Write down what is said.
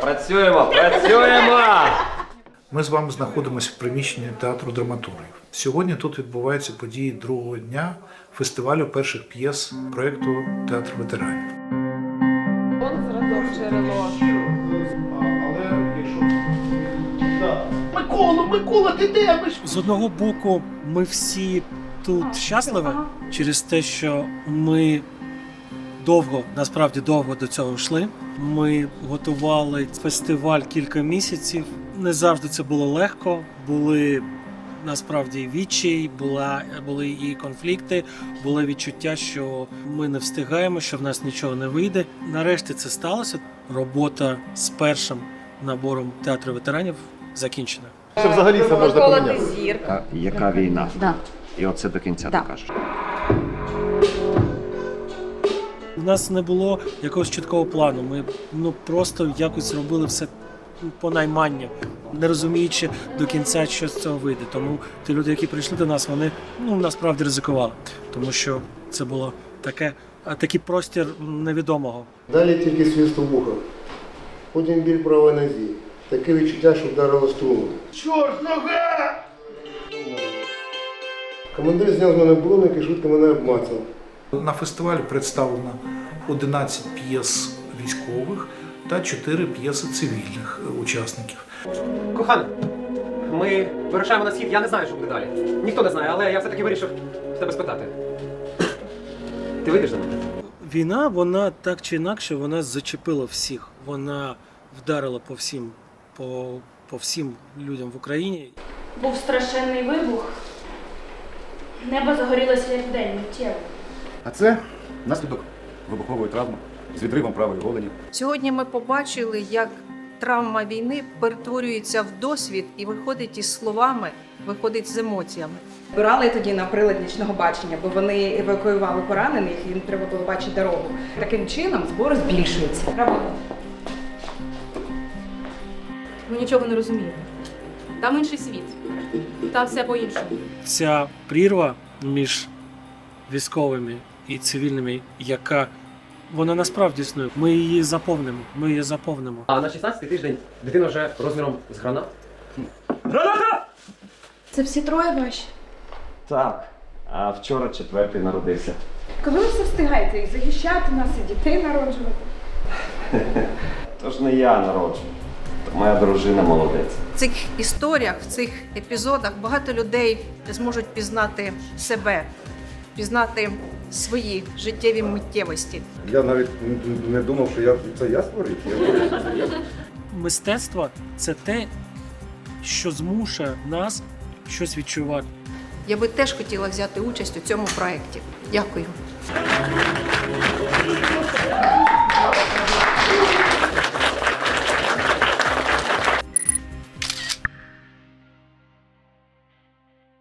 працюємо, працюємо! Ми з вами знаходимося в приміщенні театру драматургів. Сьогодні тут відбуваються події другого дня фестивалю перших п'єс проєкту Театр ветеранів. Зразок джерело. Микола, Микола, ти де? Ми ж З одного боку, ми всі тут щасливі через те, що ми довго, насправді довго до цього йшли. Ми готували фестиваль кілька місяців. Не завжди це було легко. Були насправді і відчай, була, були і конфлікти, було відчуття, що ми не встигаємо, що в нас нічого не вийде. Нарешті це сталося. Робота з першим набором театру ветеранів закінчена. Що взагалі це можна поміняти? зірка. Яка війна? Да. І оце до кінця Да. докажеш. У нас не було якогось чіткого плану. Ми ну просто якось робили все по найманню, не розуміючи до кінця, що з цього вийде. Тому ті люди, які прийшли до нас, вони ну насправді ризикували, тому що це було таке, такий простір невідомого. Далі тільки свист у вухах. Потім біль в правій нозі. Таке відчуття, що вдарило струму. Чорт, нога! Командир зняв з мене броник і швидко мене обмацав. На фестивалі представлено 11 п'єс військових та 4 п'єси цивільних е, учасників. Кохана, ми вирушаємо на схід. Я не знаю, що буде далі. Ніхто не знає, але я все-таки вирішив в тебе спитати. Ти вийдеш за мене? Війна, вона так чи інакше, вона зачепила всіх. Вона вдарила по всім, по, по всім людям в Україні. Був страшенний вибух. Небо загорілося як день миттєво. А це наслідок вибухової травми з відривом правої голені. Сьогодні ми побачили, як травма війни перетворюється в досвід і виходить із словами, виходить з емоціями. Збирали тоді на прилад нічного бачення, бо вони евакуювали поранених, і їм треба було бачити дорогу. Таким чином збор збільшується. Робота. Ми нічого не розуміємо. Там інший світ. Там все по-іншому. ця прірва між військовими і цивільними, яка вона насправді існує. Ми її заповнимо. Ми її заповнимо. А на 16-й тиждень дитина вже розміром з гранат. Граната! Це всі троє ваші. Так. А вчора четвертий народився. Коли ви все встигаєте і захищати нас, і дітей народжувати? Тож не я народжу, то моя дружина молодець. В цих історіях, в цих епізодах багато людей зможуть пізнати себе, пізнати свої життєві миттєвості. Я навіть не думав, що я це я створив. Мистецтво це те, що змушує нас щось відчувати. Я би теж хотіла взяти участь у цьому проєкті. Дякую.